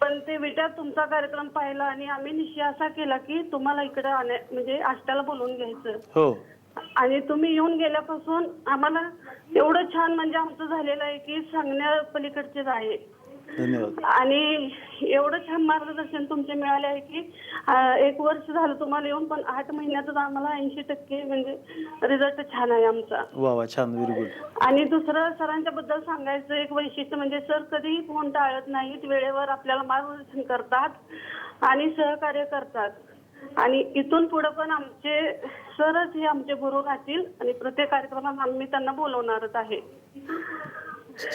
पण ते विट्यात तुमचा कार्यक्रम पाहिला आणि आम्ही निश्चय असा केला की तुम्हाला इकडे म्हणजे आष्ट्याला बोलवून घ्यायचं. हो. आणि तुम्ही येऊन गेल्यापासून आम्हाला एवढं छान म्हणजे आमचं झालेलं आहे की सांगण्या पलीकडचेच आहे. धन्यवाद. आणि एवढं छान मार्गदर्शन तुमचे मिळाले आहे की अं, एक वर्ष झालं तुम्हाला येऊन पण आठ महिन्यातच आम्हाला ऐंशी टक्के म्हणजे रिझल्ट छान आहे आमचा. वा वा छान व्हेरी गुड आणि दुसरं सरांच्या बद्दल सांगायचं एक वैशिष्ट्य म्हणजे सर कधीही फोन टाळत नाहीत वेळेवर आपल्याला मार्गदर्शन करतात आणि सहकार्य करतात. आणि इथून पुढे पण आमचे सरच हे आमचे गुरु राहतील आणि प्रत्येक कार्यक्रमात आम्ही त्यांना बोलवणारच आहे.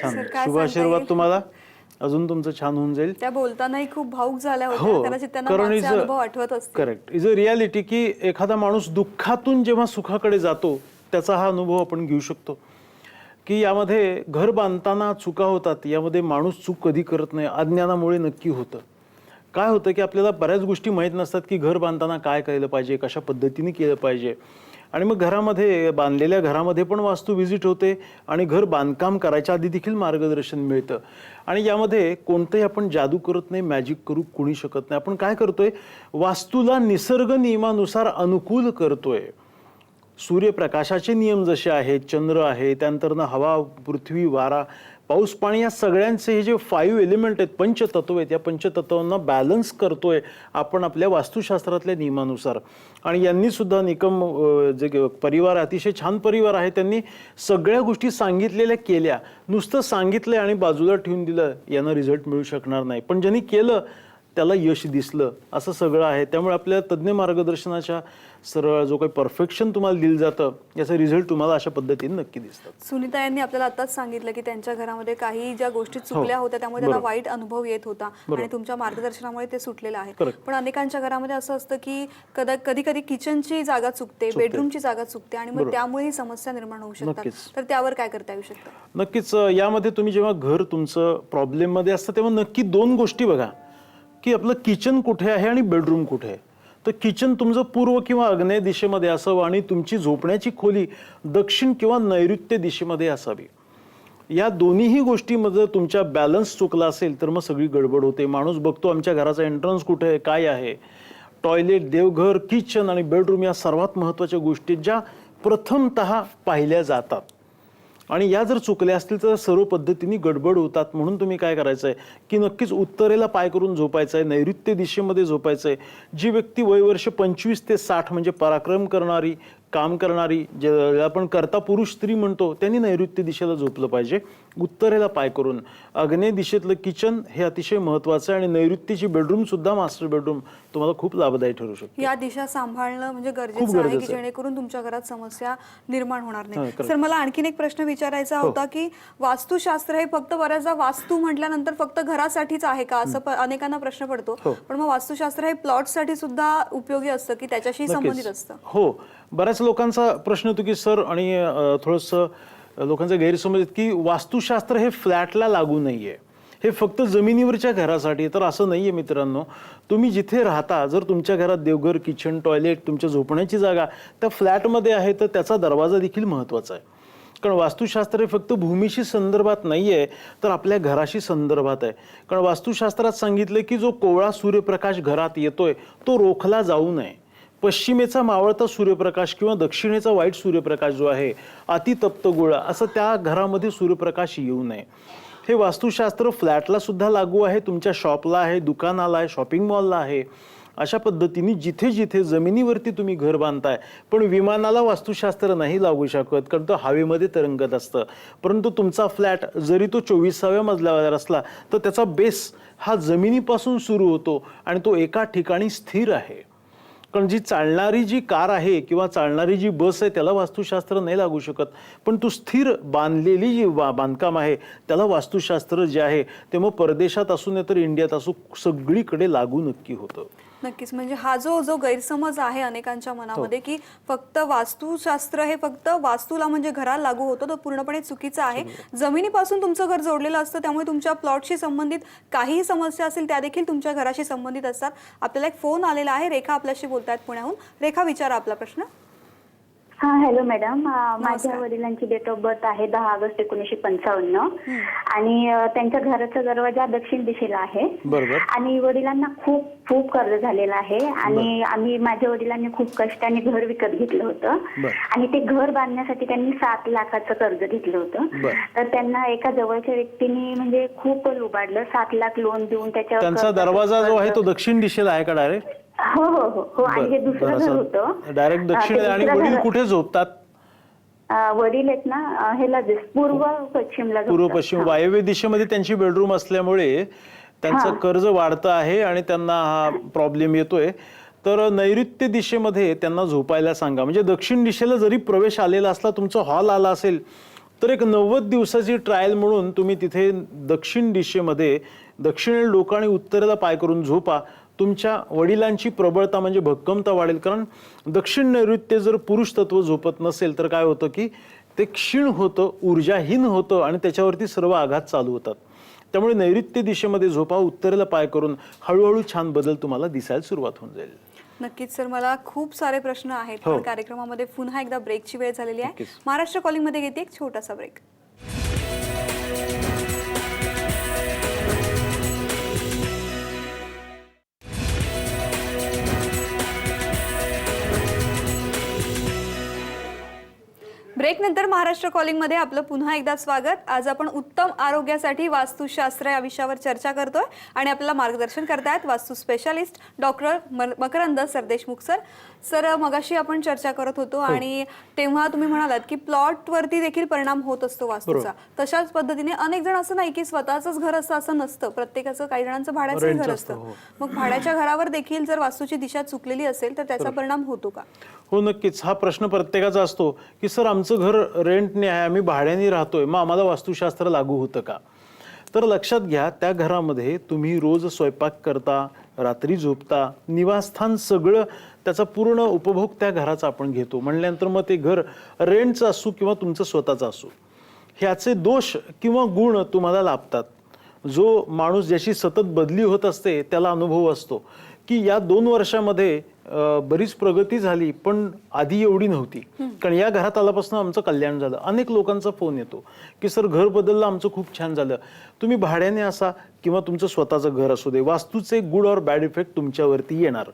छान. शुभ आशीर्वाद? तुम्हाला. अजून तुमचं छान होऊन जाईल. त्या बोलतानाही खूप भाऊक झाल्या हो कारण इज आठवत करेक्ट इज अ रियालिटी की एखादा माणूस दुःखातून जेव्हा सुखाकडे जातो त्याचा हा अनुभव आपण घेऊ शकतो. की यामध्ये घर बांधताना चुका होतात यामध्ये माणूस चूक कधी करत नाही अज्ञानामुळे नक्की होतं. काय होतं की आपल्याला बऱ्याच गोष्टी माहीत नसतात की घर बांधताना काय केलं पाहिजे कशा पद्धतीने केलं पाहिजे. आणि मग घरामध्ये बांधलेल्या घरामध्ये पण वास्तू व्हिजिट होते आणि घर बांधकाम करायच्या आधी देखील मार्गदर्शन मिळतं. आणि यामध्ये कोणतंही आपण जादू करत नाही मॅजिक करू कुणी शकत नाही. आपण काय करतोय? वास्तूला निसर्ग नियमानुसार अनुकूल करतोय. सूर्यप्रकाशाचे नियम जसे आहेत चंद्र आहे त्यानंतरनं हवा पृथ्वी वारा पाऊस पाणी या सगळ्यांचे हे जे फाईव्ह एलिमेंट आहेत पंचतत्व आहेत या पंचतत्वांना बॅलन्स करतोय आपण आपल्या वास्तुशास्त्रातल्या नियमानुसार. आणि यांनी सुद्धा निकम जे परिवार अतिशय छान परिवार आहे त्यांनी सगळ्या गोष्टी सांगितलेल्या केल्या. नुसतं सांगितलं आणि बाजूला ठेवून दिलं यांना रिझल्ट मिळू शकणार नाही. पण ज्यांनी केलं त्याला यश दिसलं असं सगळं आहे. त्यामुळे आपल्या तज्ज्ञ मार्गदर्शनाच्या सरळ जो काही परफेक्शन तुम्हाला दिलं जातं याचा रिझल्ट तुम्हाला अशा पद्धतीने नक्की दिसतात. सुनीता यांनी आपल्याला आताच सांगितलं की त्यांच्या घरामध्ये काही ज्या गोष्टी चुकल्या होत्या त्यामुळे त्यांना वाईट अनुभव येत होता आणि तुमच्या मार्गदर्शनामुळे ते सुटलेलं आहे. पण अनेकांच्या घरामध्ये असं असतं की कदा कधी कधी किचनची जागा चुकते बेडरूमची जागा चुकते आणि मग त्यामुळे ही समस्या निर्माण होऊ शकतात. तर त्यावर काय करता येऊ शकतं? नक्कीच यामध्ये तुम्ही जेव्हा घर तुमचं प्रॉब्लेममध्ये असतं तेव्हा नक्की दोन गोष्टी बघा. की आपलं किचन कुठे आहे आणि बेडरूम कुठे आहे. तर किचन तुमचं पूर्व किंवा आग्नेय दिशेमध्ये असावं आणि तुमची झोपण्याची खोली दक्षिण किंवा नैऋत्य दिशेमध्ये असावी. या दोन्हीही गोष्टीमध्ये तुमच्या बॅलन्स चुकला असेल तर मग सगळी गडबड होते. माणूस बघतो आमच्या घराचा एंट्रन्स कुठे आहे काय आहे. टॉयलेट देवघर किचन आणि बेडरूम या सर्वात महत्त्वाच्या गोष्टी ज्या प्रथमतः पाहिल्या जातात. आणि या जर चुकल्या असतील तर सर्व पद्धतीने गडबड होतात म्हणून तुम्ही काय करायचं आहे की नक्कीच उत्तरेला पाय करून झोपायचं आहे नैऋत्य दिशेमध्ये झोपायचं आहे जी व्यक्ती वयवर्ष पंचवीस ते साठ म्हणजे पराक्रम करणारी काम करणारी जे आपण करता पुरुष स्त्री म्हणतो त्यांनी नैऋत्य दिशेला झोपलं पाहिजे. उत्तरेला पाय करून अग्नेय दिशेतलं किचन हे अतिशय महत्त्वाचं आहे आणि नैऋत्यची बेडरूम सुद्धा मास्टर बेडरूम तुम्हाला खूप लाभदायी ठरू शकते या दिशा सांभाळणं म्हणजे गरजेचं आहे की. जेणेकरून तुमच्या घरात समस्या निर्माण होणार नाही. सर मला आणखीन एक प्रश्न विचारायचा हो. होता की वास्तुशास्त्र हे फक्त बऱ्याचदा वास्तू म्हटल्यानंतर फक्त घरासाठीच आहे का असं अनेकांना प्रश्न पडतो हो. पण मग वास्तुशास्त्र हे प्लॉटसाठी सुद्धा उपयोगी असतं की त्याच्याशी संबंधित. असतं हो बऱ्याच लोकांचा प्रश्न होतो की सर आणि थोडंसं लोकांचा गैरसमज की वास्तुशास्त्र हे फ्लॅटला लागू नाही आहे हे फक्त जमिनीवरच्या घरासाठी तर असं नाही आहे मित्रांनो. तुम्ही जिथे राहता जर तुमच्या घरात देवघर किचन टॉयलेट तुमच्या झोपण्याची जागा त्या फ्लॅटमध्ये आहे तर त्याचा दरवाजा देखील महत्त्वाचा आहे. कारण वास्तुशास्त्र हे फक्त भूमीशी संदर्भात नाही आहे तर आपल्या घराशी संदर्भात आहे. कारण वास्तुशास्त्रात सांगितलं की जो कोवळा सूर्यप्रकाश घरात येतोय तो रोखला जाऊ नये. पश्चिमेचा मावळता सूर्यप्रकाश किंवा दक्षिणेचा वाईट सूर्यप्रकाश जो आहे अतितप्त गोळा असं त्या घरामध्ये सूर्यप्रकाश येऊ नये. हे वास्तुशास्त्र फ्लॅटला सुद्धा लागू आहे तुमच्या शॉपला आहे दुकानाला आहे शॉपिंग मॉलला आहे. अशा पद्धतीने जिथे जिथे जमिनीवरती तुम्ही घर बांधताय पण विमानाला वास्तुशास्त्र नाही लागू शकत कारण तो हवेमध्ये तरंगत असतं. परंतु तुमचा फ्लॅट जरी तो चोवीसाव्या मजल्यावर असला तर त्याचा बेस हा जमिनीपासून सुरू होतो आणि तो एका ठिकाणी स्थिर आहे. कारण जी चालणारी जी कार आहे किंवा चालणारी जी बस आहे त्याला वास्तुशास्त्र नाही लागू शकत. पण तू स्थिर बांधलेली जी बा बांधकाम आहे त्याला वास्तुशास्त्र जे आहे ते मग परदेशात असू नये तर इंडियात असू सगळीकडे लागू नक्की होतं. नक्कीच. म्हणजे हा जो जो गैरसमज आहे अनेकांच्या मनामध्ये की फक्त वास्तुशास्त्र हे फक्त वास्तूला म्हणजे घराला लागू होतं तो पूर्णपणे चुकीचं आहे. जमिनीपासून तुमचं घर जोडलेलं असतं त्यामुळे तुमच्या प्लॉटशी संबंधित काहीही समस्या असेल त्या देखील तुमच्या घराशी संबंधित असतात. आपल्याला एक फोन आलेला आहे रेखा आपल्याशी बोलतायत पुण्याहून. रेखा विचारा आपला प्रश्न. हा हॅलो मॅडम माझ्या वडिलांची डेट ऑफ बर्थ आहे दहा ऑगस्ट एकोणीसशे पंचावन्न. आणि अ, त्यांच्या घराचा दरवाजा दक्षिण दिशेला आहे. बरोबर. आणि वडिलांना खूप खूप कर्ज झालेलं आहे. आणि आम्ही माझ्या वडिलांनी खूप कष्टाने घर विकत घेतलं होतं. बर. आणि ते घर बांधण्यासाठी त्यांनी सात लाखाचं कर्ज घेतलं होतं. बर. तर त्यांना एका जवळच्या व्यक्तीने म्हणजे खूप लुबाडलं सात लाख लोन देऊन त्याच्यावर त्यांचा कर्ज- दरवाजा जो आहे तो दक्षिण दिशेला आहे का डायरेक्ट हो हो हो. हो आणि हे दुसरं घर होतं. डायरेक्ट अ, दक्षिण ते आणि दुसरं वडील घर- कुठे झोपतात? अ, वडील आहेत ना अ, ह्याला दिस- पूर्व पश्चिमला पूर्व झोपतात. पश्चिम. वायव्य दिशेमध्ये त्यांची बेडरूम असल्यामुळे त्यांचं कर्ज वाढतं आहे आणि त्यांना हा प्रॉब्लेम येतोय. तर नैऋत्य दिशेमध्ये त्यांना झोपायला सांगा. म्हणजे दक्षिण दिशेला जरी प्रवेश आलेला असला तुमचा हॉल आला असेल तर एक नव्वद दिवसाची ट्रायल म्हणून तुम्ही तिथे दक्षिण दिशेमध्ये दक्षिणेला डोकं आणि उत्तरेला पाय करून झोपा. तुमच्या वडिलांची प्रबळता म्हणजे भक्कमता वाढेल. कारण दक्षिण नैऋत्य जर पुरुष तत्व झोपत नसेल तर काय होतं की ते क्षीण होतं ऊर्जाहीन होतं आणि त्याच्यावरती सर्व आघात चालू होतात. त्यामुळे नैऋत्य दिशेमध्ये झोपा उत्तरेला पाय करून हळूहळू छान बदल तुम्हाला दिसायला सुरुवात होऊन जाईल. नक्कीच सर. मला खूप सारे प्रश्न आहेत. हो. पण कार्यक्रमामध्ये पुन्हा एकदा ब्रेकची वेळ झालेली आहे. महाराष्ट्र कॉलिंगमध्ये घेते एक छोटासा ब्रेक ब्रेक नंतर महाराष्ट्र कॉलिंगमध्ये आपलं पुन्हा एकदा स्वागत. आज आपण उत्तम आरोग्यासाठी वास्तुशास्त्र या विषयावर चर्चा करतोय आणि आपल्याला मार्गदर्शन करतायत Vastu specialist doctor Makarand Sardeshmukh sir sir मगाशी आपण चर्चा करत होतो हो. आणि तेव्हा तुम्ही म्हणालात की प्लॉट वरती देखील परिणाम होत असतो वास्तूचा. तशाच पद्धतीने अनेक जण असं नाही की स्वतःच घर असतं असं नसतं. प्रत्येकाचं काही जणांचं भाड्याचं घर असतं, असतं. हो. मग भाड्याच्या घरावर देखील जर वास्तूची दिशा चुकलेली असेल तर त्याचा परिणाम होतो का? हो नक्कीच. हा प्रश्न प्रत्येकाचा असतो की सर आमचं घर रेंटने आहे आम्ही भाड्याने राहतोय. मग आम्हाला वास्तुशास्त्र लागू होतं का? तर लक्षात घ्या त्या घरामध्ये तुम्ही रोज स्वयंपाक करता रात्री झोपता निवासस्थान सगळं त्याचा पूर्ण उपभोग त्या घराचा आपण घेतो. म्हणल्यानंतर मग ते घर रेंटचं असू किंवा तुमचं स्वतःचं असू ह्याचे दोष किंवा गुण तुम्हाला लाभतात. जो माणूस ज्याची सतत बदली होत असते त्याला अनुभव असतो. की या दोन वर्षामध्ये बरीच प्रगती झाली पण आधी एवढी नव्हती. कारण या घरात आल्यापासून आमचं कल्याण झालं. अनेक लोकांचा फोन येतो की सर घर बदललं आमचं खूप छान झालं. तुम्ही भाड्याने असा किंवा तुमचं स्वतःचं घर असू दे वास्तूचे गुड और बॅड इफेक्ट तुमच्यावरती येणार.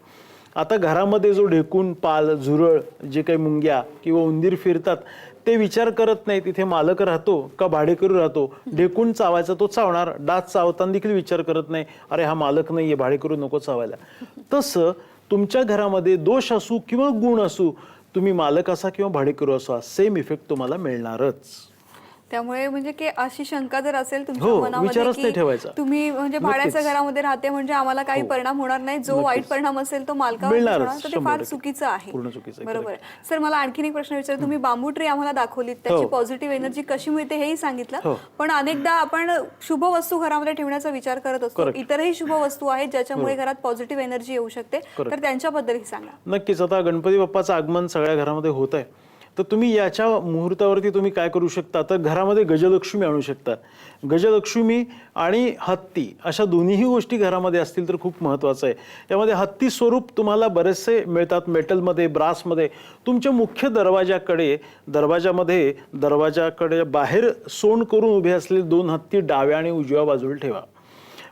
आता घरामध्ये जो ढेकून पाल झुरळ जे काही मुंग्या किंवा उंदीर फिरतात ते विचार करत नाही तिथे मालक राहतो का भाडेकरू राहतो? ढेकून चावायचा तो चावणार. डास चावताना देखील विचार करत नाही. अरे हा मालक नाही आहे भाडेकरू नको चावायला. तसं तुमच्या घरामध्ये दोष असू किंवा गुण असू तुम्ही मालक असा किंवा भाडेकरू असा सेम इफेक्ट तुम्हाला मिळणारच. त्यामुळे म्हणजे की अशी शंका जर असेल तुमच्या हो, मनामध्ये विचारच नाही की ठेवायचा. तुम्ही म्हणजे भाड्याच्या. घरामध्ये राहते म्हणजे आम्हाला काही परिणाम होणार नाही. जो वाईट परिणाम असेल तो मालकावर मिळणारच, होणार तर ते शंभर फार टक्के. चुकीचं आहे. पूर्ण चुकीचं आहे, बरोबर. आहे. सर मला आणखीन एक प्रश्न विचार. तुम्ही बांबू ट्री आम्हाला दाखवलीत. त्याची हो. पॉझिटिव्ह एनर्जी कशी मिळते हेही सांगितलं. हो. पण अनेकदा आपण शुभ वस्तू घरामध्ये ठेवण्याचा विचार करत असतो. Correct. इतरही शुभ वस्तू आहेत ज्याच्यामुळे घरात पॉझिटिव्ह एनर्जी येऊ शकते. तर त्यांच्याबद्दलही सांगा. नक्कीच. आता गणपती बाप्पाचं आगमन सगळ्या घरामध्ये होत आहे तर तुम्ही याच्या मुहूर्तावरती तुम्ही काय करू शकता? तर घरामध्ये गजलक्ष्मी आणू शकता. गजलक्ष्मी आणि हत्ती अशा दोन्हीही गोष्टी घरामध्ये असतील तर खूप महत्त्वाचं आहे. यामध्ये हत्ती स्वरूप तुम्हाला बरेचसे मिळतात. मेटलमध्ये ब्रासमध्ये. तुमच्या मुख्य दरवाजाकडे दरवाजामध्ये दरवाजाकडे बाहेर सोंड करून उभे असलेले दोन हत्ती डाव्या आणि उजव्या बाजूला ठेवा.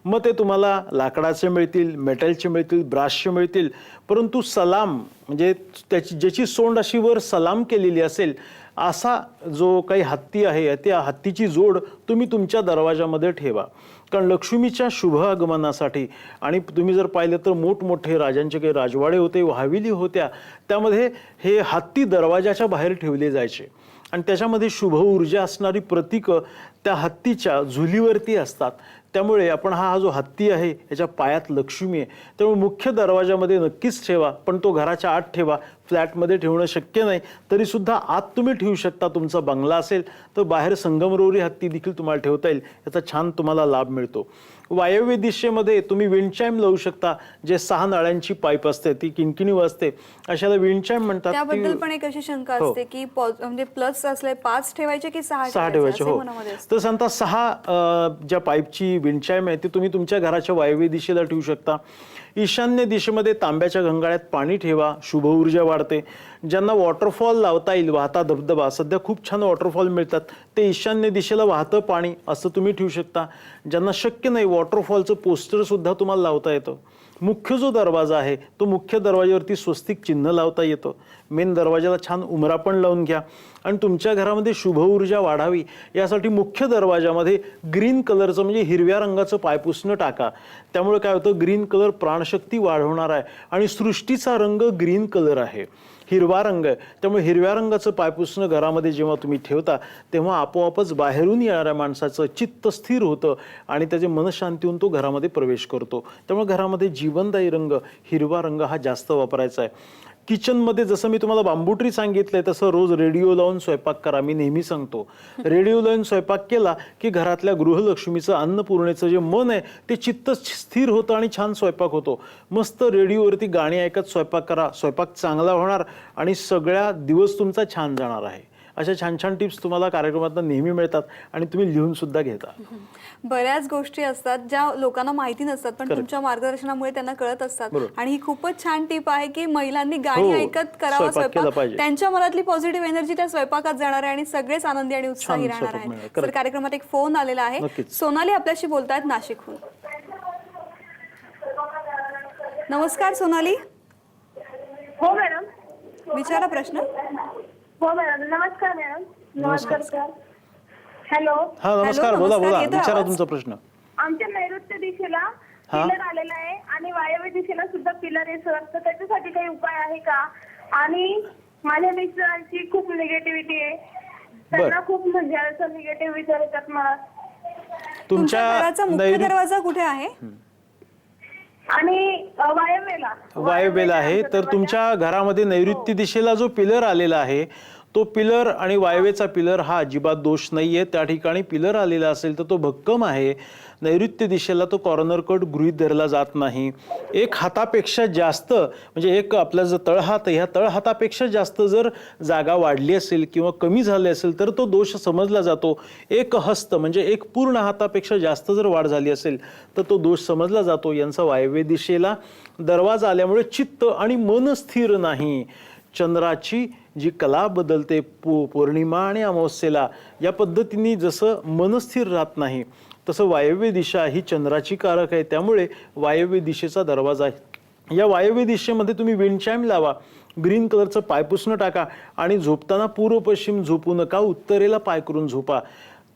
मग ते तुम्हाला लाकडाचे मिळतील मेटलचे मिळतील ब्रासचे मिळतील. परंतु सलाम म्हणजे त्याची ज्याची सोंड अशी वर सलाम केलेली असेल असा जो काही हत्ती आहे त्या हत्तीची जोड तुम्ही तुमच्या दरवाजामध्ये ठेवा. कारण लक्ष्मीच्या शुभ आगमनासाठी आणि तुम्ही जर पाहिलं तर मोठमोठे राजांचे काही राजवाडे होते हवेली होत्या त्यामध्ये हे हत्ती दरवाजाच्या बाहेर ठेवले जायचे. आणि त्याच्यामध्ये शुभ ऊर्जा असणारी प्रतीकं त्या हत्तीच्या झुलीवरती असतात. त्यामुळे आपण हा हा जो हत्ती आहे याच्या पायात लक्ष्मी आहे. त्यामुळे मुख्य दरवाजामध्ये नक्कीच ठेवा पण तो घराच्या आत ठेवा. फ्लॅटमध्ये ठेवणं शक्य नाही. तरीसुद्धा आत तुम्ही ठेवू शकता. तुमचा बंगला असेल तर बाहेर संगमरवरी हत्ती देखील तुम्हाला ठेवता येईल. याचा छान तुम्हाला लाभ मिळतो. वायव्य दिशेमध्ये तुम्ही विंडचाईम लावू शकता जे सहा नळ्यांची पाईप असते ती किणकिणी वाजते अशाला विंडचाईम म्हणतात त्याबद्दल पण एक अशी शंका हो. असते की म्हणजे प्लस असले पाच ठेवायचे की सहा सहा ठेवायचे हो असतं. तर सांगता सहा ज्या पाईपची विंडचाईम आहे ती तुम्ही तुमच्या घराच्या वायव्य दिशेला ठेवू शकता ईशान्य दिशेमध्ये तांब्याच्या गंगाळ्यात पाणी ठेवा शुभ ऊर्जा वाढते. ज्यांना वॉटरफॉल लावता येईल वाहता धबधबा सध्या खूप छान वॉटरफॉल मिळतात. ते ईशान्य दिशेला वाहतं पाणी असं तुम्ही ठेवू शकता. ज्यांना शक्य नाही वॉटरफॉलचं पोस्टरसुद्धा तुम्हाला लावता येतं. मुख्य जो दरवाजा आहे तो मुख्य दरवाजावरती स्वस्तिक चिन्ह लावता येतं. मेन दरवाजाला छान उमरा पण लावून घ्या. आणि तुमच्या घरामध्ये शुभ ऊर्जा वाढावी यासाठी मुख्य दरवाजामध्ये ग्रीन कलरचं म्हणजे हिरव्या रंगाचं पायपुसणं टाका. त्यामुळे काय होतं ग्रीन कलर प्राणशक्ती वाढवणार आहे आणि सृष्टीचा रंग ग्रीन कलर आहे. हिरवा रंग आहे. त्यामुळे हिरव्या रंगाचं पायपुसणं घरामध्ये जेव्हा तुम्ही ठेवता तेव्हा आपोआपच बाहेरून येणाऱ्या माणसाचं चित्त स्थिर होतं आणि त्याचे मनशांती होऊन तो घरामध्ये प्रवेश करतो. त्यामुळे घरामध्ये जीवनदायी रंग हिरवा रंग हा जास्त वापरायचा आहे. किचनमध्ये जसं मी तुम्हाला बांबूट्री सांगितलंय तसं रोज रेडिओ लावून स्वयंपाक करा मी नेहमी सांगतो. रेडिओ लावून स्वयंपाक केला की घरातल्या गृहलक्ष्मीचं अन्नपूर्णेचं जे मन आहे ते चित्त स्थिर होतं आणि छान स्वयंपाक होतो. मस्त रेडिओवरती गाणी ऐकत स्वयंपाक करा स्वयंपाक चांगला होणार आणि सगळ्या दिवस तुमचा छान जाणार आहे. अशा छान छान टिप्स तुम्हाला कार्यक्रमात नेहमी मिळतात आणि तुम्ही लिहून सुद्धा घेता बऱ्याच गोष्टी असतात ज्या लोकांना माहिती नसतात पण. तुमच्या मार्गदर्शनामुळे त्यांना कळत असतात. आणि ही खूपच छान टीप आहे की महिलांनी गाणी हो, ऐकत करावा स्वयंपाक. त्यांच्या मनातली पॉझिटिव्ह एनर्जी त्या स्वयंपाकात जाणार आहे आणि सगळेच आनंदी आणि उत्साही राहणार. आहेत तर. कार्यक्रमात एक फोन आलेला आहे. सोनाली आपल्याशी बोलतायत नाशिकहून नमस्कार सोनाली हो मॅडम विचारा प्रश्न हो मॅडम. नमस्कार मॅडम. नमस्कार. हॅलो. हा नमस्कार. बोला नमस्कार. बोला. येतोय विचारा आवाज? तुमचा प्रश्न. आमच्या नैऋत्य दिशेला हा? पिलर आलेला आहे आणि वायव्य दिशेला सुद्धा पिलर आहे सर. तर त्याच्यासाठी काही उपाय आहे का? आणि माझ्या मिस्टरांची खूप निगेटिव्हिटी आहे. त्यांना खूप म्हणजे असं निगेटिव्ह विचार येतात मला. तुमच्या घराचा मुख्य नैऋत्य दरवाजा कुठे आहे? आणि अ, वायव्यला. वायव्येला आहे. तर तुमच्या घरामध्ये नैऋत्य दिशेला जो पिलर आलेला आहे तो पिलर आणि वायवेचा पिलर हा अजिबात दोष नाही आहे त्या ठिकाणी पिलर आलेला असेल तर तो भक्कम आहे. नैऋत्य दिशेला तो कॉर्नर कट गृहीत धरला जात नाही. एक हातापेक्षा जास्त म्हणजे एक आपला जो तळहात ह्या तळहातापेक्षा जास्त जर जागा वाढली असेल किंवा कमी झाली असेल तर तो दोष समजला जातो. एक हस्त म्हणजे एक पूर्ण हातापेक्षा जास्त जर वाढ झाली असेल तर तो दोष समजला जातो. यांचा वायव्य दिशेला दरवाजा आल्यामुळे चित्त आणि मन स्थिर नाही. चंद्राची जी कला बदलते पौ पौर्णिमा आणि अमावस्येला या पद्धतीने जसं मनस्थिर राहत नाही तसं वायव्य दिशा ही चंद्राची कारक आहे. त्यामुळे वायव्य दिशेचा दरवाजा आहे. या वायव्य दिशेमध्ये तुम्ही विंडचाईम लावा ग्रीन कलरचं पायपुसणं टाका आणि झोपताना पूर्व पश्चिम झोपू नका उत्तरेला पाय करून झोपा.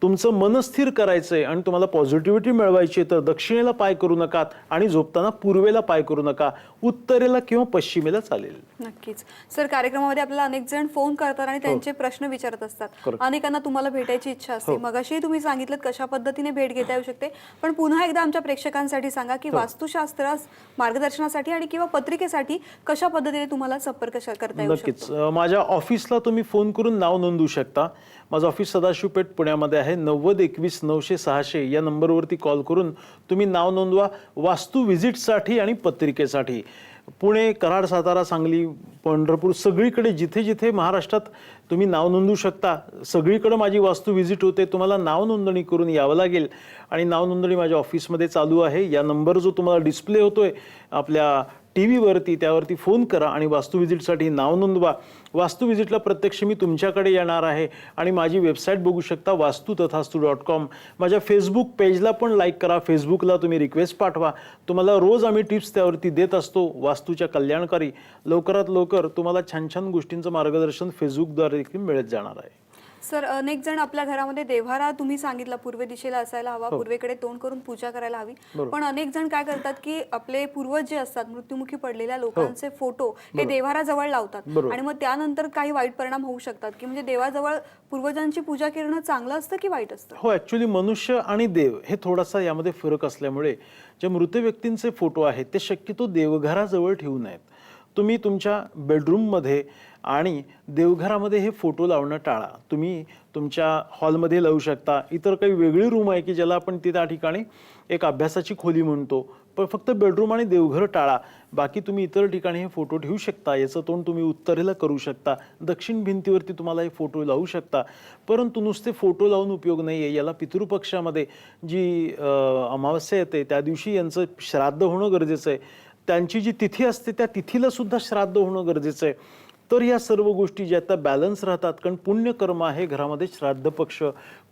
तुमचं मन स्थिर करायचंय आणि तुम्हाला पॉझिटिव्हिटी मिळवायची आहे तर दक्षिणेला पाय करू नका आणि झोपताना पूर्वेला पाय करू नका. उत्तरेला किंवा पश्चिमेला चालेल. नक्कीच. सर कार्यक्रमामध्ये आपल्याला अनेक जण फोन करतात आणि त्यांचे प्रश्न विचारत असतात. हो. अनेकांना तुम्हाला भेटायची इच्छा असते. हो. मगाशी तुम्ही सांगितलं कशा पद्धतीने भेट घेता येऊ शकते. पण पुन्हा एकदा आमच्या प्रेक्षकांसाठी सांगा की हो. वास्तुशास्त्र मार्गदर्शनासाठी आणि किंवा पत्रिकेसाठी कशा पद्धतीने तुम्हाला संपर्क करता येऊ नक्कीच. माझ्या ऑफिसला तुम्ही फोन करून नाव नोंदवू शकता. माझं ऑफिस सदाशिवपेठ पुण्यामध्ये आहे. आहे नव्वद एकवीस नऊशे सहाशे. या नंबरवरती कॉल करून तुम्ही नाव नोंदवा वास्तू व्हिजिटसाठी आणि पत्रिकेसाठी. पुणे कराड सातारा सांगली पंढरपूर सगळीकडे जिथे जिथे महाराष्ट्रात तुम्ही नाव नोंदवू शकता सगळीकडे माझी वास्तू व्हिजिट होते तुम्हाला नाव नोंदणी करून यावं लागेल. आणि नाव नोंदणी माझ्या ऑफिसमध्ये चालू आहे. या नंबर जो तुम्हाला डिस्प्ले होतोय आपल्या टी व्हीवरती त्यावरती फोन करा आणि वास्तू व्हिजिटसाठी नाव नोंदवा. वास्तू व्हिजिटला प्रत्यक्ष मी तुमच्याकडे येणार आहे आणि माझी वेबसाईट बघू शकता वास्तू तथास्तू डॉट कॉम. माझ्या फेसबुक पेजला पण लाईक करा फेसबुकला तुम्ही रिक्वेस्ट पाठवा. तुम्हाला रोज आम्ही टिप्स त्यावरती देत असतो वास्तूच्या कल्याणकारी. लवकरात लवकर तुम्हाला छान छान गोष्टींचं मार्गदर्शन फेसबुकद्वारे देखील मिळत जाणार आहे. सर अनेक जण आपल्या घरामध्ये देव्हारा तुम्ही सांगितलं पूर्व दिशेला असायला हवा हो. पूर्वेकडे तोंड करून पूजा करायला हवी. पण अनेक जण काय करतात की आपले पूर्वज जे असतात मृत्युमुखी पडलेल्या हो. लोकांचे फोटो हे देव्हाराजवळ लावतात. आणि मग त्यानंतर काही वाईट परिणाम होऊ शकतात की म्हणजे देवाजवळ पूर्वजांची पूजा करणं चांगलं असतं की वाईट असतं हो ॲक्च्युली मनुष्य आणि देव हे थोडासा यामध्ये फरक असल्यामुळे जे मृत व्यक्तींचे फोटो आहेत ते शक्यतो देवघराजवळ ठेवू नयेत तुम्ही तुमच्या बेडरूममध्ये आणि देवघरामध्ये हे फोटो लावणं टाळा. तुम्ही तुमच्या हॉलमध्ये लावू शकता. इतर काही वेगळी रूम आहे की ज्याला आपण ती त्या ठिकाणी एक अभ्यासाची खोली म्हणतो. पण फक्त बेडरूम आणि देवघर टाळा. बाकी तुम्ही इतर ठिकाणी हे फोटो ठेवू शकता. याचं तोंड तुम्ही उत्तरेला करू शकता. दक्षिण भिंतीवरती तुम्हाला हे फोटो लावू शकता. परंतु नुसते फोटो लावून उपयोग नाही आहे याला पितृपक्षामध्ये जी अमावस्या येते त्या दिवशी यांचं श्राद्ध होणं गरजेचं आहे. त्यांची जी तिथी असते त्या तिथीला सुद्धा श्राद्ध होणं गरजेचं आहे. तर या सर्व गोष्टी ज्या त्या बॅलन्स राहतात कारण पुण्यकर्म आहे घरामध्ये श्राद्ध पक्ष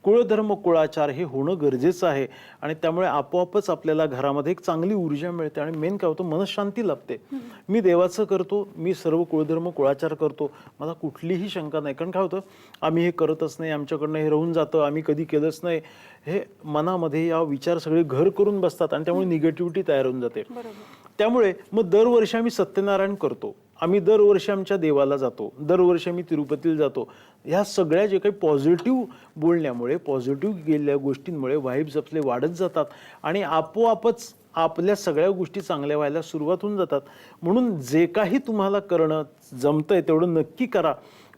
कुळधर्म कुळाचार हे होणं गरजेचं आहे. आणि त्यामुळे आपोआपच आपल्याला घरामध्ये एक चांगली ऊर्जा मिळते आणि मेन काय होतं मनशांती लाभते. मी देवाचं करतो मी सर्व कुळधर्म कुळाचार करतो. मला कुठलीही शंका नाही. कारण काय होतं आम्ही हे करतच नाही आमच्याकडनं हे राहून जातं आम्ही कधी केलंच नाही. हे मनामध्ये या विचार सगळे घर करून बसतात आणि त्यामुळे निगेटिव्हिटी तयार होऊन जाते. त्यामुळे मग दरवर्षी आम्ही सत्यनारायण करतो. आम्ही दरवर्षी आमच्या देवाला जातो दरवर्षी आम्ही तिरुपतीला जातो. ह्या सगळ्या जे काही पॉझिटिव्ह बोलण्यामुळे पॉझिटिव्ह गेलेल्या गोष्टींमुळे व्हाईब्स आपले वाढत जातात आणि आपोआपच आपल्या सगळ्या गोष्टी चांगल्या व्हायला सुरुवात होऊन जातात. म्हणून जे काही तुम्हाला करणं जमतंय तेवढं नक्की करा.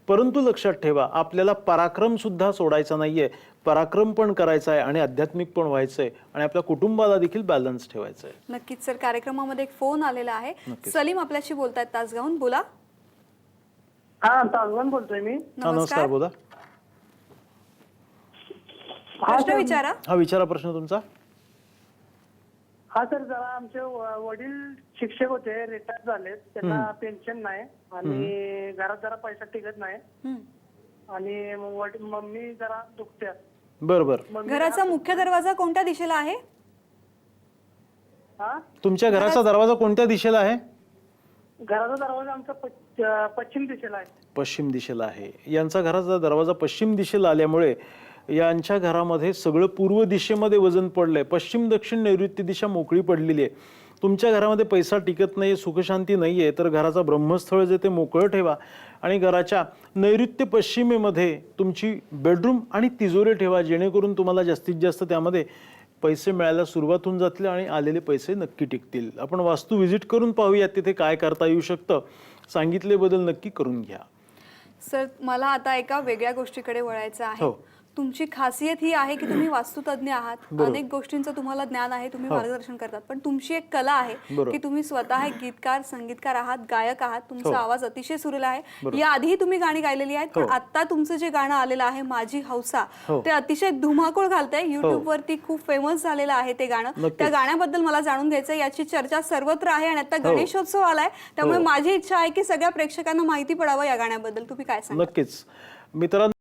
परंतु लक्षात ठेवा आपल्याला पराक्रमसुद्धा सोडायचा नाही आहे पराक्रम पण करायचा आहे आणि आध्यात्मिक पण व्हायचंय आणि आपल्या कुटुंबाला देखील बॅलन्स ठेवायचं आहे नक्कीच सर. कार्यक्रमामध्ये एक फोन आलेला आहे. सलीम आपल्याशी बोलतायत. तासगावून बोला. हा बोलतोय मी. नमस्कार. बोला. प्रश्न विचारा. हा विचारा प्रश्न तुमचा. हा सर. जरा आमचे व- वडील शिक्षक होते. रिटायर झालेत. त्यांना पेन्शन नाही. आणि घरात जरा पैसा टिकत नाही. आणि मम्मी जरा दुखत्या. बर बर घराचा मुख्य दरवाजा कोणत्या दिशेला आहे? हा? तुमच्या घराचा दरवाजा कोणत्या दिशेला आहे? घराचा दरवाजा आमचा पश्च- अं, पश्चिम दिशेला आहे. पश्चिम दिशेला आहे. यांचा घराचा दरवाजा पश्चिम दिशेला आल्यामुळे यांच्या घरामध्ये सगळं पूर्व दिशेमध्ये वजन पडलंय. पश्चिम दक्षिण नैऋत्य दिशा मोकळी पडलेली आहे. तुमच्या घरामध्ये पैसा टिकत नाही सुखशांती नाही आहे तर घराचा ब्रह्मस्थळ जे ते मोकळं ठेवा. आणि घराच्या नैऋत्य पश्चिमेमध्ये तुमची बेडरूम आणि तिजोरे ठेवा जेणेकरून तुम्हाला जास्तीत जास्त त्यामध्ये पैसे मिळायला सुरुवात होऊन जातील आणि आलेले पैसे नक्की टिकतील. आपण वास्तू व्हिजिट करून पाहूयात तिथे काय करता येऊ शकतं. सांगितले बदल नक्की करून घ्या. सर मला आता एका वेगळ्या गोष्टीकडे वळायचं आहे. हो. तुमची खासियत ही आहे की तुम्ही वास्तुतज्ञ आहात. अनेक गोष्टींचं तुम्हाला ज्ञान आहे तुम्ही मार्गदर्शन करतात. पण तुमची एक कला आहे हो. की तुम्ही स्वतः एक गीतकार संगीतकार आहात गायक आहात. तुमचा हो. आवाज अतिशय सुरेल आहे. या आधीही तुम्ही गाणी गायलेली आहेत पण आता तुमचं जे गाणं आलेलं आहे माझी हौसा हो. ते अतिशय धुमाकूळ घालतंय. युट्यूब वरती खूप फेमस झालेलं आहे ते गाणं. त्या गाण्याबद्दल मला जाणून घ्यायचं याची चर्चा सर्वत्र आहे आणि आता गणेशोत्सव आलाय. त्यामुळे माझी इच्छा आहे की सगळ्या प्रेक्षकांना माहिती पडावं या गाण्याबद्दल. तुम्ही काय सांगा नक्कीच. मित्रांनो